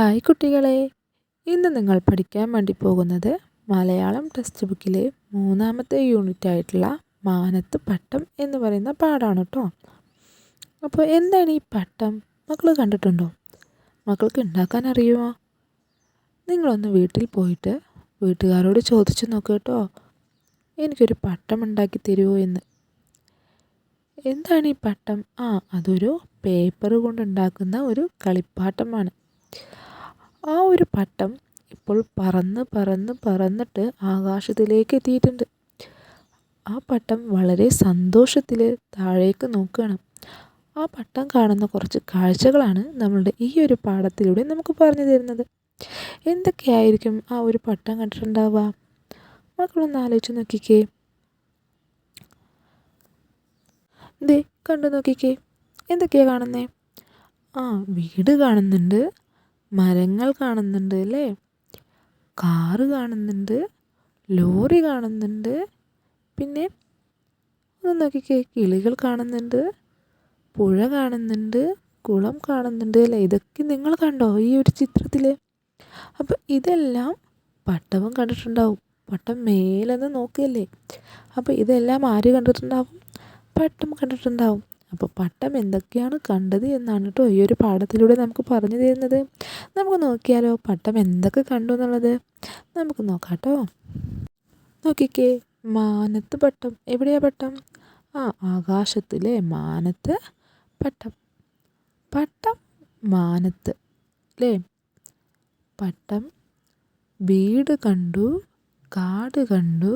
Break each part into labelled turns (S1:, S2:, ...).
S1: Hi കുട്ടികളെ. ഇന്ന് നിങ്ങൾ പഠിക്കാൻ വേണ്ടി പോകുന്നത് മലയാളം ടെക്സ്റ്റ് ബുക്കിലെ മൂന്നാമത്തെ യൂണിറ്റ് ആയിട്ടുള്ള മാനത്ത് പട്ടം എന്ന് പറയുന്ന പാടാണ് കേട്ടോ അപ്പോൾ എന്താണ് ഈ പട്ടം? മക്കൾ കണ്ടിട്ടുണ്ടോ? മക്കൾക്ക് ഉണ്ടാക്കാൻ അറിയുമോ? നിങ്ങളൊന്ന് വീട്ടിൽ പോയിട്ട് വീട്ടുകാരോട് ചോദിച്ചു നോക്കുക കേട്ടോ എനിക്കൊരു പട്ടം ഉണ്ടാക്കി തരുമോ എന്ന്. എന്താണ് ഈ പട്ടം? ആ അതൊരു പേപ്പർ കൊണ്ടുണ്ടാക്കുന്ന ഒരു കളിപ്പാട്ടമാണ്. ആ ഒരു പട്ടം ഇപ്പോൾ പറന്ന് പറന്ന് പറന്നിട്ട് ആകാശത്തിലേക്ക് എത്തിയിട്ടുണ്ട്. ആ പട്ടം വളരെ സന്തോഷത്തിൽ താഴേക്ക് നോക്കുകയാണ്. ആ പട്ടം കാണുന്ന കുറച്ച് കാഴ്ചകളാണ് നമ്മളുടെ ഈ ഒരു പാഠത്തിലൂടെ നമുക്ക് പറഞ്ഞു തരുന്നത്. എന്തൊക്കെയായിരിക്കും ആ ഒരു പട്ടം കണ്ടിട്ടുണ്ടാവുക? മക്കളൊന്ന് ആലോചിച്ച് നോക്കിക്കേ. ദേ കണ്ടു നോക്കിക്കേ. എന്തൊക്കെയാണ് കാണുന്നേ? ആ വീട് കാണുന്നുണ്ട്. മരങ്ങൾ കാണുന്നുണ്ട് അല്ലേ? കാറ് കാണുന്നുണ്ട് ലോറി കാണുന്നുണ്ട് പിന്നെ ഒന്ന് നോക്കിക്കേ കിളികൾ കാണുന്നുണ്ട് പുഴ കാണുന്നുണ്ട് കുളം കാണുന്നുണ്ട് അല്ലേ? ഇതൊക്കെ നിങ്ങൾ കണ്ടോ ഈ ഒരു ചിത്രത്തിൽ അപ്പോൾ ഇതെല്ലാം പട്ടവും കണ്ടിട്ടുണ്ടാവും. പട്ടം മേലെന്ന് നോക്കുകയല്ലേ? അപ്പോൾ ഇതെല്ലാം ആര് കണ്ടിട്ടുണ്ടാവും? പട്ടം കണ്ടിട്ടുണ്ടാവും. അപ്പോൾ പട്ടം എന്തൊക്കെയാണ് കണ്ടത് എന്നാണ് കേട്ടോ ഈ ഒരു പാഠത്തിലൂടെ നമുക്ക് പറഞ്ഞു തരുന്നത്. നമുക്ക് നോക്കിയാലോ പട്ടം എന്തൊക്കെ കണ്ടു എന്നുള്ളത്? നമുക്ക് നോക്കാം കേട്ടോ നോക്കിക്കേ മാനത്ത് പട്ടം. എവിടെയാ പട്ടം? ആ ആകാശത്തിലെ മാനത്ത് പട്ടം. പട്ടം മാനത്ത് അല്ലേ പട്ടം വീട് കണ്ടു കാട് കണ്ടു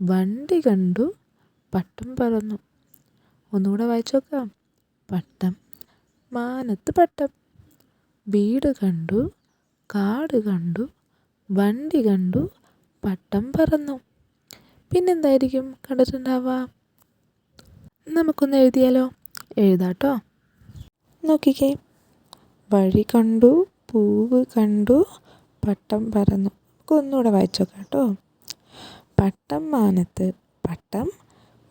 S1: വണ്ടി കണ്ടു പട്ടം പറന്നു. ഒന്നുകൂടെ വായിച്ചു നോക്കാം. പട്ടം. മാനത്ത് പട്ടം. വീട് കണ്ടു കാട് കണ്ടു വണ്ടി കണ്ടു പട്ടം പറന്നു. പിന്നെന്തായിരിക്കും? കണ്ടിട്ടുണ്ടാവുക. നമുക്കൊന്ന് എഴുതിയാലോ? എഴുതാട്ടോ. നോക്കിക്കേ. വഴി കണ്ടു പൂവ് കണ്ടു പട്ടം പറന്നു. നമുക്ക് വായിച്ചോക്കാം കേട്ടോ. പട്ടം മാനത്ത് പട്ടം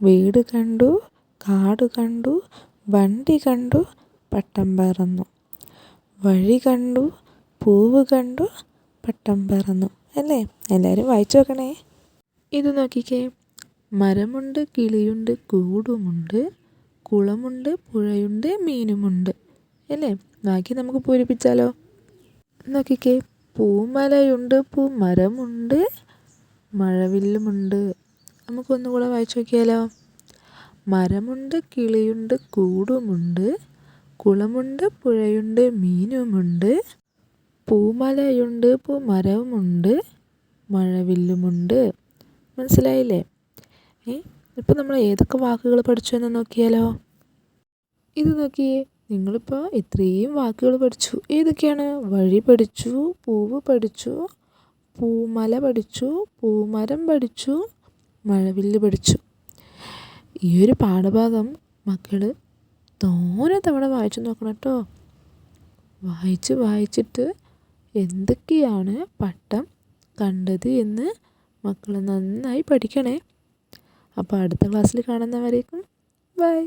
S1: വീട് കണ്ടു കാട് കണ്ടു വണ്ടി കണ്ടു പട്ടം പറന്നു. വഴി കണ്ടു പൂവ് കണ്ടു പട്ടം പറന്നു. അല്ലേ? എല്ലാവരും വായിച്ചു നോക്കണേ. ഇത് നോക്കിക്കേ. മരമുണ്ട് കിളിയുണ്ട് കൂടുമുണ്ട് കുളമുണ്ട് പുഴയുണ്ട് മീനുമുണ്ട്. അല്ലേ? ബാക്കി നമുക്ക് പൂരിപ്പിച്ചാലോ? നോക്കിക്കേ. പൂമലയുണ്ട് പൂമരമുണ്ട് മഴവില്ലുമുണ്ട്. നമുക്കൊന്നുകൂടെ വായിച്ചു നോക്കിയാലോ? മരമുണ്ട് കിളിയുണ്ട് കൂടുമുണ്ട് കുളമുണ്ട് പുഴയുണ്ട് മീനുമുണ്ട് പൂമലയുണ്ട് പൂമരവുമുണ്ട് മഴവില്ലുമുണ്ട്. മനസ്സിലായില്ലേ? ഏ ഇപ്പം നമ്മൾ ഏതൊക്കെ വാക്കുകൾ പഠിച്ചു എന്ന് നോക്കിയാലോ? ഇത് നോക്കിയേ നിങ്ങളിപ്പോൾ ഇത്രയും വാക്കുകൾ പഠിച്ചു. ഏതൊക്കെയാണ്? വഴി പഠിച്ചു പൂവ് പഠിച്ചു പൂമല പഠിച്ചു പൂമരം പഠിച്ചു മഴവില്ല് പഠിച്ചു. ഈ ഒരു പാഠഭാഗം മക്കൾ തോനെ തവണ വായിച്ചു നോക്കണം കേട്ടോ വായിച്ച് വായിച്ചിട്ട് എന്തൊക്കെയാണ് പട്ടം കണ്ടത് എന്ന് മക്കൾ നന്നായി പഠിക്കണേ. അപ്പോൾ അടുത്ത ക്ലാസ്സിൽ കാണുന്നവരേക്കും ബൈ.